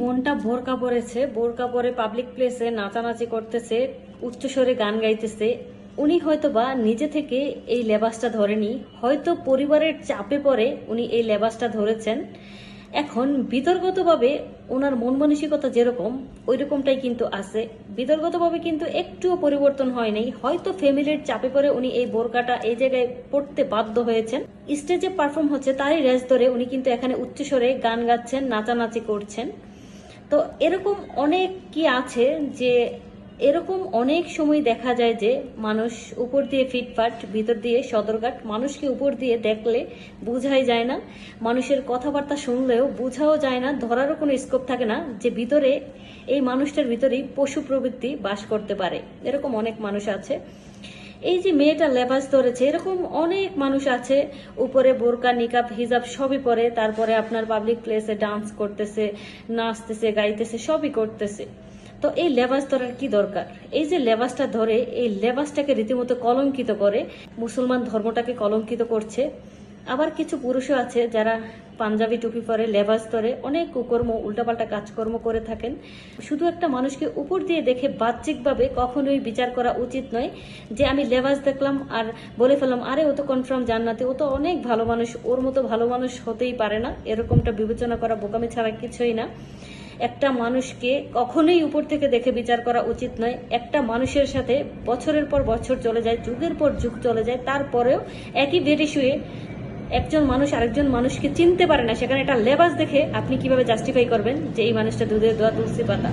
মনটা বোরকা পরেছে বোরকা পরে পাবলিক প্লেসে নাচানাচি করতেছে, উচ্চস্বরে গান গাইতেছে। উনি হয়তো বা নিজে থেকে এই লেবাসটা ধরেনি, হয়তো পরিবারের চাপে পড়ে উনি এই লেবাসটা ধরেছেন। এখন বিতর্কতভাবে ওনার মন মানসিকতা যেরকম ওই রকমটাই কিন্তু আছে। বিতর্কতভাবে কিন্তু একটুও পরিবর্তন হয় নাই। হয়তো ফ্যামিলির চাপে পড়ে উনি এই বোরকাটা এই জায়গায় পড়তে বাধ্য হয়েছেন। স্টেজে পারফর্ম হচ্ছে তারই রেস ধরে উনি কিন্তু এখানে উচ্চস্বরে গান গাচ্ছেন, নাচানাচি করছেন। তো এরকম অনেক কি আছে যে এরকম অনেক সময় দেখা যায় যে মানুষ উপর দিয়ে ফিটফাট, ভিতর দিয়ে সদরঘাট, মানুষকে উপর দিয়ে দেখলে বোঝাই যায় না। মানুষের কথাবার্তা শুনলেও বোঝাও যায় না, ধরারও কোনো স্কোপ থাকে না যে ভিতরে এই মানুষটার ভিতরেই পশু প্রবৃত্তি বাস করতে পারে। এরকম অনেক মানুষ আছে। এই যে মেয়েটা লেবাস ধরেছে, এরকম অনেক মানুষ আছে। উপরে বোরকা নিকাপ হিজাব সবই পরে, তারপরে আপনার পাবলিক প্লেসে ডান্স করতেছে, নাচতেছে, গাইতেছে, সবই করতেছে। তো এই লেবাস ধরার কি দরকার? এই যে লেবাসটা ধরে, এই লেবাসটাকে রীতিমতো কলঙ্কিত করে, মুসলমান ধর্মটাকে কলঙ্কিত করছে। আবার কিছু পুরুষও আছে যারা পাঞ্জাবি টুপি পরে, লেবাস ধরে অনেক কুকর্ম, উল্টাপাল্টা কাজকর্ম করে থাকেন। শুধু একটা মানুষকে উপর দিয়ে দেখে বাহ্যিকভাবে কখনোই বিচার করা উচিত নয় যে আমি লেবাস দেখলাম আর বলে ফেললাম, আরে, ও তো কনফার্ম জান্নাতি, ও তো অনেক ভালো মানুষ, ওর মতো ভালো মানুষ হতেই পারে না। এরকমটা বিবেচনা করা, বোকামি ছাড়া কিছুই না। একটা মানুষকে কখনোই উপর থেকে দেখে বিচার করা উচিত নয়। একটা মানুষের সাথে বছরের পর বছর চলে যায়, যুগের পর যুগ চলে যায়, তারপরেও একই বেডে শুয়ে একজন মানুষ আরেকজন মানুষকে চিনতে পারে না, সেখানে একটা লেবাস দেখে আপনি কীভাবে জাস্টিফাই করবেন যে এই মানুষটা দুধের দোয়া তুলসী পাতা